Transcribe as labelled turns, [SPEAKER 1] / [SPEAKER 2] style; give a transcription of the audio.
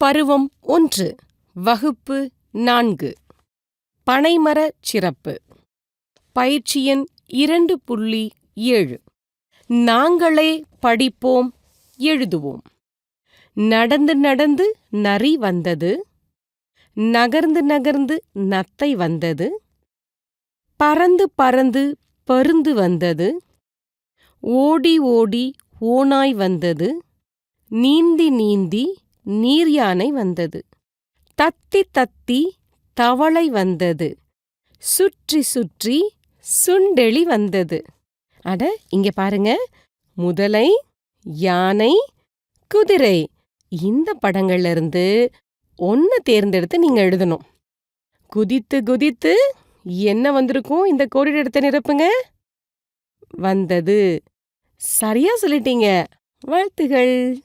[SPEAKER 1] பருவம் ஒன்று வகுப்பு நான்கு. பனைமரச் சிறப்பு. பயிற்சி எண் இரண்டு புள்ளி ஏழு. நாங்களே படிப்போம் எழுதுவோம். நடந்து நடந்து நரி வந்தது. நகர்ந்து நகர்ந்து நத்தை வந்தது. பறந்து பறந்து பருந்து வந்தது. ஓடி ஓடி ஓநாய் வந்தது. நீந்தி நீந்தி நீர் யானை வந்தது. தத்தி தத்தி தவளை வந்தது. சுற்றி சுற்றி சுண்டெளி வந்தது. அட இங்க பாருங்க. முதலை யானை குதிரை. இந்த படங்கள்ல இருந்து ஒன்ன தேர்ந்தெடுத்து நீங்க எழுதணும். குதித்து குதித்து என்ன வந்திருக்கும் இந்த கோடிட எடுத்த நிரப்புங்க? வந்தது. சரியா சொல்லிட்டீங்க. வாழ்த்துகள்.